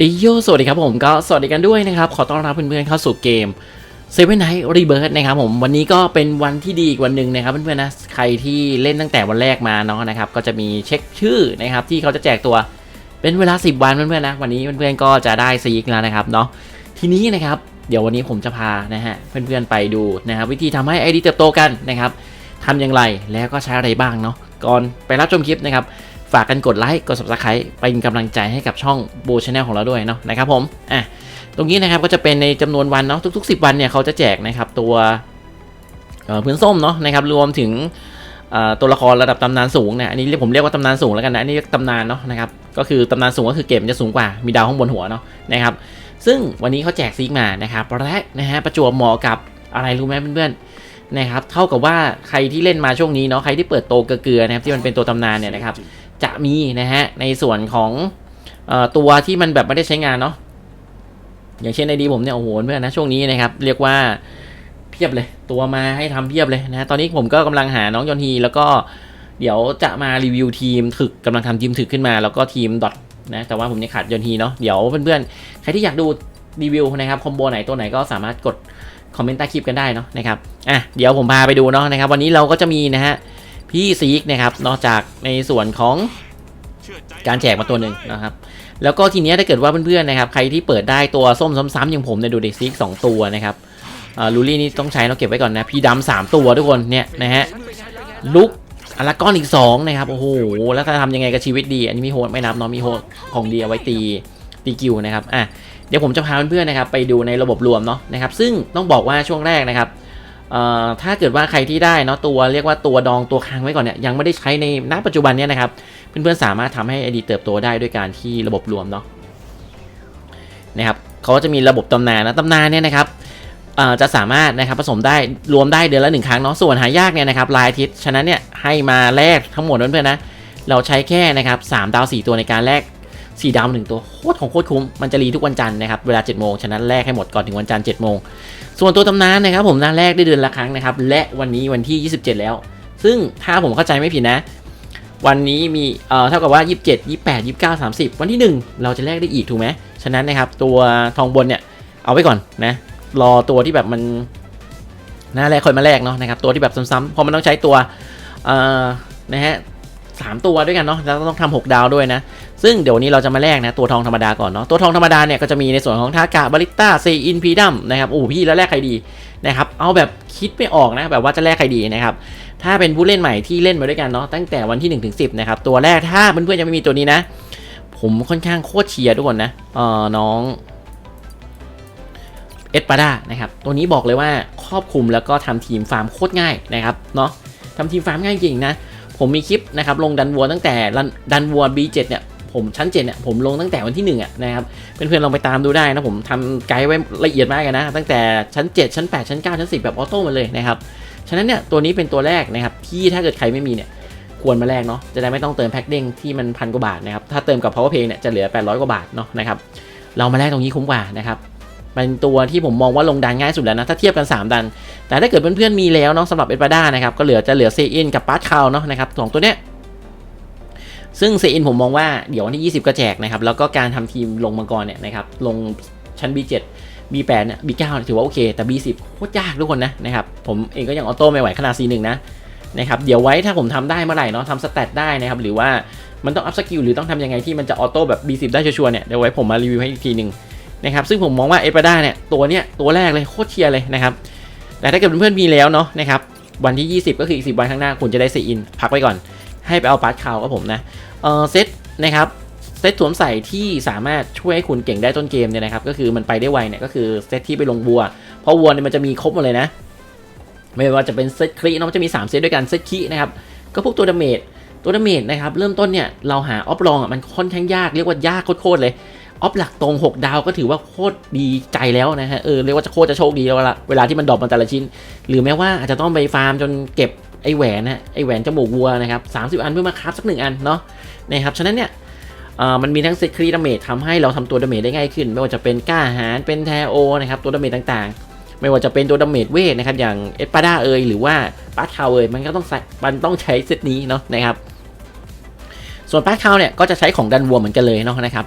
อิโยสวัสดีครับผมก็สวัสดีกันด้วยนะครับ ขอต้อนรับเพื่อนๆเข้าสู่เกม Seven Night Rebirth นะครับผมวันนี้ก็เป็นวันที่ดีอีกวันหนึ่งนะครับเพื่อนๆนะใครที่เล่นตั้งแต่วันแรกมาเนาะนะครับก็จะมีเช็คชื่อนะครับที่เขาจะแจกตัวเป็นเวลา 10 วันเพื่อนๆนะวันนี้เพื่อนๆก็จะได้ซีกแล้วนะครับเนาะทีนี้นะครับเดี๋ยววันนี้ผมจะพานะฮะเพื่อนๆไปดูนะครับวิธีทำให้ไอดีเติบโตกันนะครับทำอย่างไรแล้วก็ใช้อะไรบ้างเนาะก่อนไปรับชมคลิปนะครับ ฝากกันกดไลค์กด subscribe เป็นกำลังใจให้กับช่องโบชาแนลของเราด้วยเนาะนะครับผมอะตรงนี้นะครับก็จะเป็นในจำนวนวันเนาะทุก ๆ 10 วันเนี่ยเขาจะแจกนะครับตัวพื้นส้มเนาะนะครับรวมถึงตัวละครระดับตำนานสูงเนี่ยอันนี้ผมเรียกว่าตำนานสูงแล้วกันนะอันนี้เรียกตำนานเนาะนะครับก็คือตำนานสูงก็คือเกมมันจะสูงกว่ามีดาวข้างบนหัวเนาะนะครับซึ่งวันนี้เขาแจกซีกมานะครับและนะฮะประจวบเหมาะกับอะไรรู้ไหมเพื่อนๆนะครับเท่ากับว่าใครที่เล่นมาช่วงนี้เนาะใครที่เปิดโตเกลือนะครับที่มันเป็นตัวตำนานเนี่ยนะครับ จะมีนะฮะในส่วนของอตัวที่มันแบบไม่ได้ใช้งานเนาะอย่างเช่นในดีผมเนี่ยโอ้โหเพื่อนนะช่วงนี้นะครับเรียกว่าเพียบเลยตัวมาให้ทำเพียบเลยนะตอนนี้ผมก็กำลังหาน้องยอนฮีแล้วก็เดี๋ยวจะมารีวิวทีมถึกกำลังทำทีมถึกขึ้นมา แล้วก็ทีมดอทนะแต่ว่าผมยังขาดยอนฮีเนาะเดี๋ยวเพื่อนๆใครที่อยากดูรีวิวนะครับคอมโบไหนตัวไหนก็สามารถกดคอมเมนต์ใต้คลิปกันได้เนาะนะครับอะเดี๋ยวผมพาไปดูเนาะนะครับวันนี้เราก็จะมีนะฮะ พี่ซีกนะครับนอกจากในส่วนของการแจกมาตัวหนึ่งนะครับ แล้วก็ทีนี้ถ้าเกิดว่าเพื่อนๆนะครับ ใครที่เปิดได้ตัวส้มซ้ำๆอย่างผมเนี่ยดูเด็กซีกสองตัวนะครับลูลี่นี่ต้องใช้เราเก็บไว้ก่อนนะพี่ดำสามตัวทุกคนเนี่ยนะฮะลุกอลากอนอีก 2 นะครับ โอ้โห แล้วถ้าทำยังไงกับชีวิตดี อันนี้มีโฮดไม่นับเนาะมีโฮดของดีเอาไว้ตีตีกิวนะครับ อะ เดี๋ยวผมจะพาเพื่อนๆนะครับ ไปดูในระบบรวมเนาะนะครับ ซึ่งต้องบอกว่าช่วงแรกนะครับ ถ้าเกิดว่าใครที่ได้เนาะตัวเรียกว่าตัวดองตัวค้างไว้ก่อนเนี่ยยังไม่ได้ใช้ในณปัจจุบันเนี่ยนะครับเพื่อนๆสามารถทำให้ไอดีเติบโตได้ด้วยการที่ระบบรวมเนาะนะครับเขาจะมีระบบตำนานนะตำนานเนี่ยนะครับจะสามารถนะครับผสมได้รวมได้เดือนละหนึ่งครั้งเนาะส่วนหายากเนี่ยนะครับรายอาทิตย์ฉะนั้นเนี่ยให้มาแลกทั้งหมดเพื่อนๆนะเราใช้แค่นะครับสามดาวสี่ตัวในการแลก สีดาวหนึ่งตัวโคตรของโคตรคุ้มมันจะรีทุกวันจันทร์นะครับเวลา7จ็ดโมงฉะนั้นแลกให้หมดก่อนถึงวันจันทร์เจ็ดโมงส่วนตัวตำนานนะครับผมน้าแรกได้เดือนละครั้งนะครับและวันนี้วันที่ 27 แล้ว ซึ่งถ้าผมเข้าใจไม่ผิดนะ วันนี้มีเอ่อเท่ากับว่า 27 28 29 30 วันที่ 1 เราจะแลกได้อีกถูกไหมฉะนั้นนะครับตัวทองบนเนี่ยเอาไว้ก่อนนะรอตัวที่แบบมันหน้าแรกค่อยมาแลกเนาะนะครับตัวที่แบบซ้ำๆพราะมันต้องใช้ตัวเอ่อนะฮะ สามตัวด้วยกันเนาะแล้วต้องทำหกดาวด้วยนะ ซึ่งเดี๋ยวนี้เราจะมาแลกนะ ตัวทองธรรมดาก่อนเนาะตัวทองธรรมดาเนี่ยก็จะมีในส่วนของทากะบาริต้าเซอินพีดัมนะครับโอ้พี่แล้วแลกใครดีนะครับเอาแบบคิดไม่ออกนะแบบว่าจะแลกใครดีนะครับถ้าเป็นผู้เล่นใหม่ที่เล่นมาด้วยกันเนาะตั้งแต่วันที่1นถึงสินะครับตัวแรกถ้าเพื่อนๆยังไม่มีตัวนี้นะ ผมค่อนข้างโคตรเชียร์ทุกคนนะเออน้องเอ็ดปาด้านะครับตัวนี้บอกเลยว่าครอบคลุมแล้วก็ทำทีมฟาร์มโคตรง่ายนะครับเนาะทำทีมฟาร์มง่ายจริงนะ ผมมีคลิปนะครับลงดันวัวตั้งแต่ดันวัว B7 เนี่ยผมชั้น7เนี่ยผมลงตั้งแต่วันที่1อะนะครับเพื่อนๆลองไปตามดูได้นะผมทำไกด์ไว้ละเอียดมากเลยนะ ตั้งแต่ชั้น 7 ชั้น 8 ชั้น 9 ชั้น 10 แบบออโต้มาเลยนะครับฉะนั้นเนี่ยตัวนี้เป็นตัวแรกนะครับที่ถ้าเกิดใครไม่มีเนี่ยควรมาแลกเนาะจะได้ไม่ต้องเติมแพ็คเด้งที่มันพันกว่าบาทนะครับถ้าเติมกับ power pay เนี่ยจะเหลือ 800 กว่าบาทเนาะนะครับเรามาแลกตรงนี้คุ้มกว่านะครับ เป็นตัวที่ผมมองว่าลงดันง่ายสุดแล้วนะถ้าเทียบกัน 3 ดัน แต่ถ้าเกิดเพื่อนๆมีแล้วเนาะสำหรับเอ็ดบาด้านะครับก็เหลือจะเหลือเซอินกับปาร์ตคาวเนาะนะครับสองตัวเนี้ยซึ่งเซอินผมมองว่าเดี๋ยววันที่ 20 ก็แจกนะครับแล้วก็การทำทีมลงมังกรเนี่ยนะครับลงชั้น B7 B8 เนี่ย B9 เนี่ยถือว่าโอเค แต่ B10 โคตรยากทุกคนนะนะครับผมเองก็ยังออโต้ไม่ไหวขนาด C1 นะนะครับเดี๋ยวไว้ถ้าผมทำได้เมื่อไหร่เนาะทำสเตตได้นะครับหรือว่ามันต้องอัพสกิลหรือต้องทำยังไงที่มันจะออโต้แบบ B10 ได้ชัวร์เนี่ยเดี๋ยวไว้ผมมารีวิวให้อีกทีหนึ่ง นะครับซึ่งผมมองว่าเอปาด้าเนี่ยตัวเนี้ยตัวแรกเลยโคตรเชียร์เลยนะครับแต่ถ้าเกิดเพื่อนๆมีแล้วเนาะนะครับวันที่ 20 ก็คืออีก 10 วันข้างหน้าคุณจะได้เซอิน พักไว้ก่อน ให้ไปเอาปาร์ตคาวกับผมนะเออเซตนะครับเซตสวมใส่ที่สามารถช่วยให้คุณเก่งได้ต้นเกมเนี่ยนะครับก็คือมันไปได้ไวเนี่ยก็คือเซตที่ไปลงวัว เพราะวัวเนี่ยมันจะมีครบหมดเลยนะ ไม่ว่าจะเป็นเซตคลีเนาะมันจะมี 3 เซตด้วยกันเซตคีนะครับก็พวกตัวดาเมจตัวดาเมจนะครับเริ่มต้นเนี่ยเราหาออฟลองอะมันค่อนข้างยากเรียกว่ายากโคตรๆเลย ออฟหลักตรง 6 ดาวก็ถือว่าโคตรดีใจแล้วนะฮะ เออเรียกว่าจะโคตรจะโชคดีแล้วละเวลาที่มันดรอปมาแต่ละชิ้น หรือแม้ว่าอาจจะต้องไปฟาร์มจนเก็บไอแหวนนะไอแหวนจมูกวัวนะครับสาอันเพื่อมาคราฟสักหนึ่งอันเนาะนะครับ ฉะนั้นเนี่ยมันมีทั้งเซตครีดาเมจทำให้เราทำตัวดาเมจได้ง่ายขึ้น ไม่ว่าจะเป็นก้าหารเป็นแทโอนะครับตัวดาเมจต่างๆ ไม่ว่าจะเป็นตัวดาเมจเวทนะครับอย่างเอปาด้าเอยหรือว่าปาร์คาวเอยมันก็ต้องใส่มันต้องใช้เซตนี้เนาะนะครับส่วนปาร์คาวเนี่ยก็จะใช้ของดันวัวเหมือนกันเลยเนาะนะครับ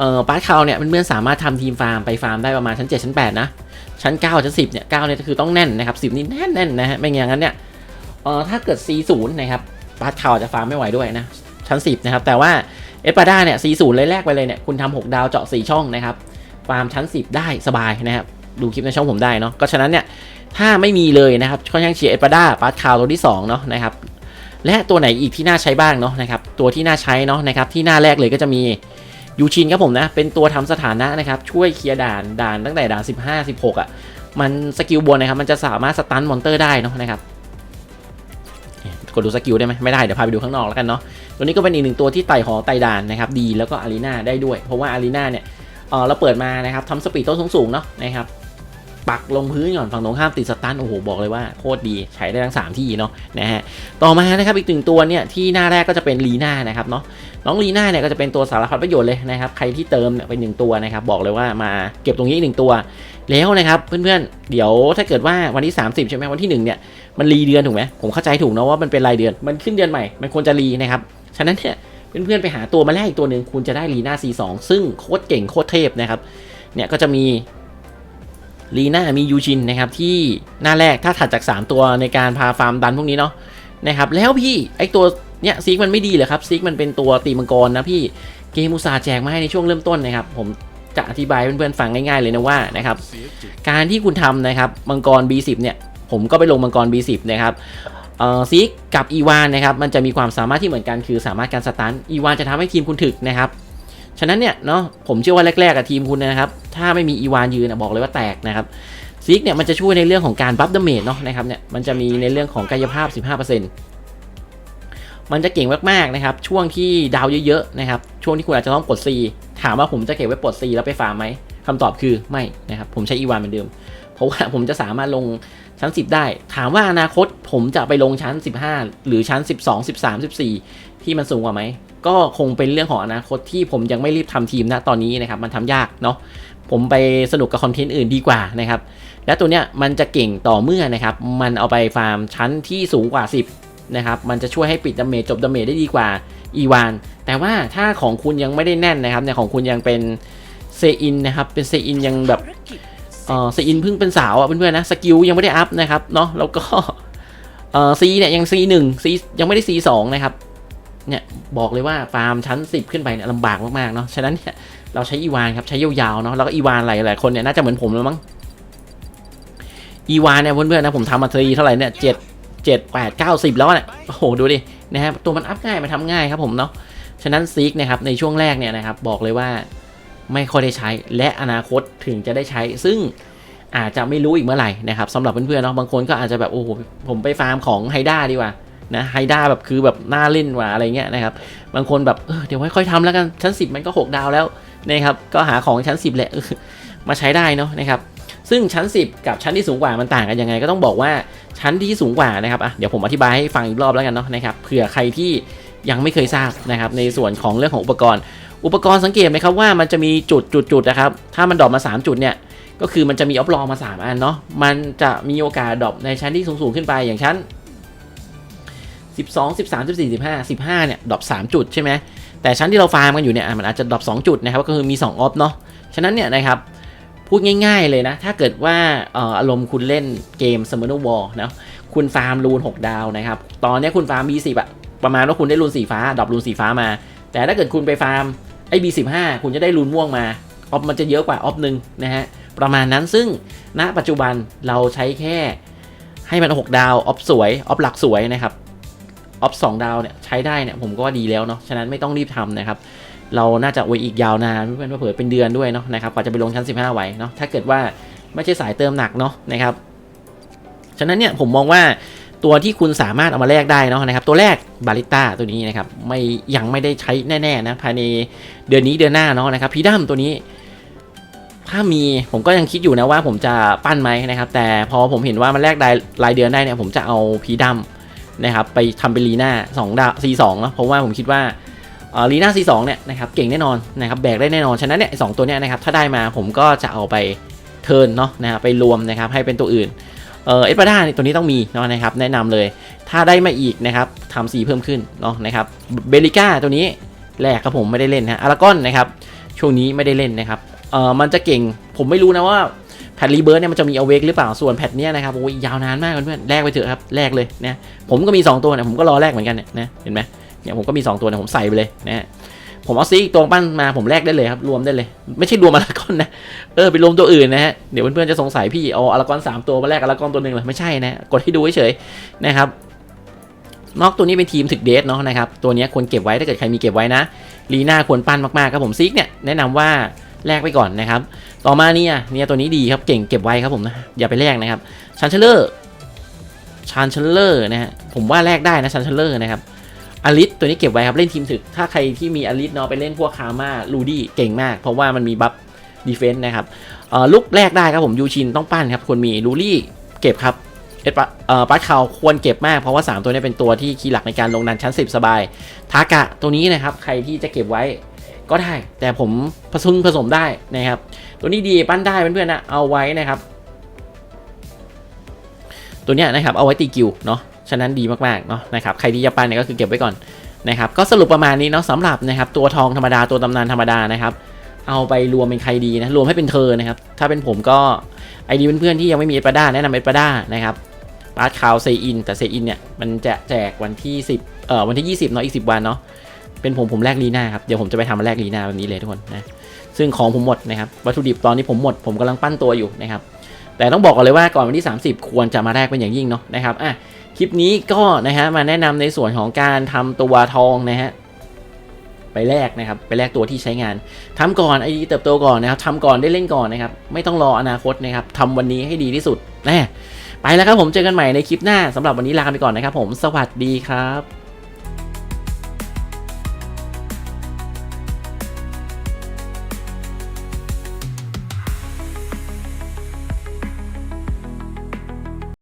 เอ่อปาร์ตคาวเนี่ยเพื่อนๆสามารถทำทีมฟาร์มไปฟาร์มได้ประมาณชั้น 7 ชั้น 8 นะ ชั้น 9 ชั้น 10 เนี่ย 9 เนี่ยคือต้องแน่นนะครับ 10 นี่แน่นแน่นนะฮะ ไม่อย่างนั้นเนี่ยเอ่อถ้าเกิด C0 นะครับปาร์ตคาวจะฟาร์มไม่ไหวด้วยนะ ชั้น 10 นะครับ แต่ว่าเอสปาด้าเนี่ย C0 เลยแรกไปเลยเนี่ย คุณทำ6ดาวเจาะ 4 ช่องนะครับ ฟาร์มชั้น 10 ได้สบายนะครับ ดูคลิปในช่องผมได้เนาะ ก็ฉะนั้นเนี่ย ถ้าไม่มีเลยนะครับค่อนข้างเชียร์เอสปาด้าปาร์ตคาวตัวที่2เนาะนะครับ และตัวไหนอีกที่น่าใช้บ้างเนาะนะครับ ตัวที่น่าใช้เนาะนะครับ ที่หน้าแรกเลยก็จะมี ยูชินครับผมนะ เป็นตัวทำสถานะนะครับ ช่วยเคลียร์ด่านด่านตั้งแต่ด่าน 15 16 อะ มันสกิลบนนะครับ มันจะสามารถสตันมอนเตอร์ได้เนาะนะครับกดดูสกิลได้ไหมไม่ได้เดี๋ยวพาไปดูข้างนอกแล้วกันเนาะตัวนี้ก็เป็นอีกหนึ่งตัวที่ไต่หอไต่ด่านนะครับดีแล้วก็อารีนาได้ด้วย เพราะว่าอารีนาเนี่ยเออเราเปิดมานะครับทำสปีดต้นสูงๆเนาะนะครับ ปักลงพื้นก่อนฝั่งตรงข้ามติดสตันโอ้โหบอกเลยว่าโคตรดีใช้ได้ทั้ง 3 ที่เนาะนะฮะต่อมานะครับอีกหนึ่งตัวเนี่ยที่หน้าแรกก็จะเป็นลีน่านะครับเนาะน้องลีน่าเนี่ยก็จะเป็นตัวสารพัดประโยชน์เลยนะครับใครที่เติมเนี่ยเป็นหนึ่งตัวนะครับบอกเลยว่ามาเก็บตรงนี้อีกหนึ่งตัวแล้วนะครับเพื่อนๆ เดี๋ยวถ้าเกิดว่าวันที่ 30 ใช่ไหมวันที่1เนี่ยมันรีเดือนถูกไหมผมเข้าใจถูกนะว่ามันเป็นรายเดือนมันขึ้นเดือนใหม่มันควรจะรีนะครับฉะนั้นเนี่ยเพื่อนๆไปหาตัวมาแลกอีกตัวหนึ่งคุณจะได้ลีน่า C2 ซึ่งโคตรเก่งโคตรเทพนะครับเนี่ยก็จะมี ลีน่ามียูชินนะครับที่หน้าแรกถ้าถัดจาก 3 ตัวในการพาฟาร์มดันพวกนี้เนาะนะครับแล้วพี่ไอตัวเนี้ยซิกมันไม่ดีเหรอครับซิกมันเป็นตัวตีมังกรนะพี่เกมอุตสาห์แจกมาให้ในช่วงเริ่มต้นนะครับ ผมจะอธิบายเพื่อนๆฟังง่ายๆเลยนะว่านะครับการที่คุณทำนะครับมังกร B10 เนี่ยผมก็ไปลงมังกร B10 นะครับเอ่อซิกกับอีวานนะครับมันจะมีความสามารถที่เหมือนกันคือสามารถการสตันอีวานจะทำให้ทีมคุณถึกนะครับฉะนั้นเนี่ยเนาะผมเชื่อว่าแรกๆกับทีมคุณนะครับ ถ้าไม่มีอีวานยืนนะบอกเลยว่าแตกนะครับซิกเนี่ยมันจะช่วยในเรื่องของการบัฟเดเมจเนาะนะครับเนี่ยมันจะมีในเรื่องของกายภาพ 15%มันจะเก่งมากๆนะครับ ช่วงที่ดาวเยอะๆนะครับช่วงที่คุณอาจจะต้องกด C ถามว่าผมจะเก็บไว้ปลด C แล้วไปฟาร์มไหมคำตอบคือไม่นะครับผมใช้อีวานเหมือนเดิม ราะว่าผมจะสามารถลงชั้น 10 ได้ ถามว่าอนาคตผมจะไปลงชั้น 15 หรือชั้น 12 13 14 ที่มันสูงกว่าไหม ก็คงเป็นเรื่องของอนาคตที่ผมยังไม่รีบทำทีมนะตอนนี้นะครับ มันทำยากเนาะผมไปสนุกกับคอนเทนต์อื่นดีกว่านะครับ และตัวเนี้ยมันจะเก่งต่อเมื่อนะครับ มันเอาไปฟาร์มชั้นที่สูงกว่า 10 นะครับ มันจะช่วยให้ปิดดาเมจจบดาเมจได้ดีกว่าอีวาน แต่ว่าถ้าของคุณยังไม่ได้แน่นนะครับเนี่ยของคุณยังเป็นเซอินนะครับ เป็นเซอินยังแบบ เออซีอินเพิ่งเป็นสาวอะเพื่อนๆนะสกิลยังไม่ได้อัพนะครับเนาะแล้วก็เออซีเนี่ยยังซีหนึ่งซียังไม่ได้ซีสองนะครับเนี่ยบอกเลยว่าฟาร์มชั้น 10 ขึ้นไปเนี่ยลำบากมากๆเนาะฉะนั้นเนี่ยเราใช้อีวานครับใช้ยาวๆเนาะแล้วก็อีวานหลายๆคนเนี่ยน่าจะเหมือนผมแล้วมั้งอีวานเนี่ยเพื่อนๆนะผมทำมาทีเท่าไหร่เนี่ยเจ็ดเจ็ดแปดเก้าสิบแล้วเนี่ยโอ้โหดูดินะครับตัวมันอัพง่ายมันทำง่ายครับผมเนาะฉะนั้นซีกนะครับในช่วงแรกเนี่ยนะครับบอกเลยว่า ไม่ค่อยได้ใช้ และอนาคตถึงจะได้ใช้ ซึ่งอาจจะไม่รู้อีกเมื่อไหร่นะครับสำหรับเพื่อนๆเนาะบางคนก็อาจจะแบบโอ้โหผมไปฟาร์มของไฮด้าดีกว่านะไฮด้าแบบคือแบบน่าเล่นว่าอะไรเงี้ยนะครับ บางคนแบบเออเดี๋ยวค่อยๆทำแล้วกันชั้น 10 มันก็ 6 ดาวแล้วนะครับก็หาของชั้น 10 แหละมาใช้ได้เนาะนะครับซึ่งชั้น 10 กับชั้นที่สูงกว่ามันต่างกันยังไงก็ต้องบอกว่าชั้นที่สูงกว่านะครับอะเดี๋ยวผมอธิบายให้ฟังอีกรอบแล้วกันเนาะนะครับเผื่อใครที่ยังไม่เคยทราบนะครับในส่วนของเรื่องของอุปกรณ์ อุปกรณ์สังเกตไหมครับว่ามันจะมีจุดจุดจุดนะครับ ถ้ามันดรอปมา 3 จุดเนี่ย ก็คือมันจะมีออฟลองมา 3 อันเนาะ มันจะมีโอกาสดรอปในชั้นที่สูงๆขึ้นไปอย่างชั้น 12 13 14 15 15เนี่ยดรอป3จุดใช่ไหมแต่ชั้นที่เราฟาร์มกันอยู่เนี่ยมันอาจจะดรอป2จุดนะครับก็คือมี2ออฟเนาะ ฉะนั้นเนี่ยนะครับพูดง่ายๆเลยนะ ถ้าเกิดว่าเอ่อารมณ์คุณเล่นเกม s u m m o n e r War นะคุณฟาร์มรูน 6 ดาวนะครับ ตอนนี้คุณฟาร์ม B10 อะประมาณว่าคุณได้รูนสีฟ้าดรอปรูนสีฟ้ามา แต่ถ้าเกิดคุณไปฟาร์ม ไอ้ B15 คุณจะได้รูนม่วงมาออฟมันจะเยอะกว่าออฟหนึ่งนะฮะ ประมาณนั้นซึ่งณปัจจุบันเราใช้แค่ให้มัน 6 ดาว ออฟสวย ออฟหลักสวยนะครับ ออฟ2ดาวเนี่ยใช้ได้เนี่ยผมก็ว่าดีแล้วเนาะ ฉะนั้นไม่ต้องรีบทำนะครับ เราน่าจะไว้อีกยาวนานเพื่อนเผื่อเป็นเดือนด้วยเนาะนะครับกว่าจะไปลงชั้น 15 ไว้เนาะ ถ้าเกิดว่าไม่ใช่สายเติมหนักเนาะนะครับ ฉะนั้นเนี่ยผมมองว่า ตัวที่คุณสามารถเอามาแลกได้เนาะนะครับ ตัวแรกบาริต้าตัวนี้นะครับไม่ยังไม่ได้ใช้แน่ๆนะภายในเดือนนี้เดือนหน้าเนาะนะครับพีดัมตัวนี้ ถ้ามีผมก็ยังคิดอยู่นะว่าผมจะปั้นไหมนะครับ แต่พอผมเห็นว่ามันแลกได้รายเดือนได้เนี่ยผมจะเอาพีดัมนะครับไปทำเป็นลีน่าสองดาวซีสองเนาะเพราะว่าผมคิดว่าลีน่าซีสองเนี่ยนะครับเก่งแน่นอนนะครับแบกได้แน่นอนฉะนั้นเนี่ยสองตัวเนี้ยนะครับถ้าได้มาผมก็จะเอาไปเทิร์นเนาะนะครับไปรวมนะครับให้เป็นตัวอื่น เออเอสปาด้าตัวนี้ต้องมีเนาะนะครับแนะนำเลย ถ้าได้มาอีกนะครับทำสีเพิ่มขึ้นเนาะนะครับเบลิก้าตัวนี้แรกครับผมไม่ได้เล่นฮะอารากอนนะครับช่วงนี้ไม่ได้เล่นนะครับเออมันจะเก่งผมไม่รู้นะว่าแพทรีเบิร์ดเนี่ยมันจะมีเอาเวกหรือเปล่าส่วนแพทเนี้ยนะครับโอ้ยยาวนานมากเพื่อนๆแลกไปเถอะครับแลกเลยนะผมก็มี 2 ตัวนี่ยผมก็รอแลกเหมือนกันเนี่ยนะเห็นไหมเนี่ยผมก็มี 2 ตัวนี่ยผมใส่ไปเลยนะ ผมเอาซีอีกตัวปั้นมาผมแลกได้เลยครับรวมได้เลย ไม่ใช่รวมอาราก้อนนะเออไปรวมตัวอื่นนะฮะเดี๋ยวเพื่อนๆจะสงสัยพี่เอาอาราก้อนสามตัวมาแลกอาราก้อนตัวหนึ่งเลยไม่ใช่นะกดให้ดูเฉยๆนะครับนอกตัวนี้เป็นทีมถึกเดทเนาะนะครับตัวนี้ควรเก็บไว้ถ้าเกิดใครมีเก็บไว้นะลีน่าควรปั้นมากๆครับผมซิกเนี่ยแนะนำว่าแลกไปก่อนนะครับต่อมาเนี่ยเนี่ยตัวนี้ดีครับเก่งเก็บไว้ครับผมนะอย่าไปแลกนะครับชันเชลเลอร์ชันเชลเลอร์นะฮะผมว่าแลกได้นะชันเชลเลอร์นะครับ อลิสตัวนี้เก็บไว้ครับ เล่นทีมถึก ถ้าใครที่มีอลิสเนาะไปเล่นพวกคาร์มาลูดี้เก่งมาก เพราะว่ามันมีบัฟดีเฟนต์นะครับลุกแรกได้ครับผมยูชินต้องปั้นครับควรมีลูลี่เก็บครับเอ็ดปะเอ่อปัดข่าวควรเก็บมากเพราะว่า 3 ตัวนี้เป็นตัวที่คีย์หลักในการลงดันชั้น 10 สบายทากะตัวนี้นะครับ ใครที่จะเก็บไว้ก็ได้ แต่ผมผสมผสมได้นะครับ ตัวนี้ดีปั้นได้เพื่อนๆนะเอาไว้นะครับ ตัวนี้นะครับเอาไว้ตีกิวเนาะ ฉะนั้นดีมากๆเนาะนะครับใครที่จะไปเนี่ยก็คือเก็บไว้ก่อนนะครับก็สรุปประมาณนี้เนาะสำหรับนะครับตัวทองธรรมดาตัวตำนานธรรมดานะครับเอาไปรวมเป็นใครดีนะรวมให้เป็นเธอนะครับถ้าเป็นผมก็ไอดีเพื่อนๆที่ยังไม่มีเอสปาด้าแนะนำเอสปาด้านะครับปาร์ตคาวเซอินแต่เซอินเนี่ยมันจะแจกวันที่ 10เอ่อวันที่ 20เนาะอีก 10 วันเนาะเป็นผมผมแลกลีน่าครับเดี๋ยวผมจะไปทำมาแลกลีน่าแบบนี้เลยทุกคนนะซึ่งของผมหมดนะครับวัตถุดิบตอนนี้ผมหมดผมกำลังปั้นตัวอยู่นะครับแต่ต้องบอกก่อนเลยว่าก่อนวันที่ 30 ควรจะมาแลกเป็นอย่างยิ่งเนาะนะครับอะ ลิปนี้ก็นะฮะมาแนะนำในส่วนของการทำตัวทองนะฮะไปแลกนะครับไปแลกตัวที่ใช้งานทำก่อนไอดีเติบโตก่อนนะครับทำก่อนได้เล่นก่อนนะครับไม่ต้องรออนาคตนะครับทำวันนี้ให้ดีที่สุดแน่ไปแล้วครับผมเจอกันใหม่ในคลิปหน้าสำหรับวันนี้ลาไปก่อนนะครับผมสวัสดีครับ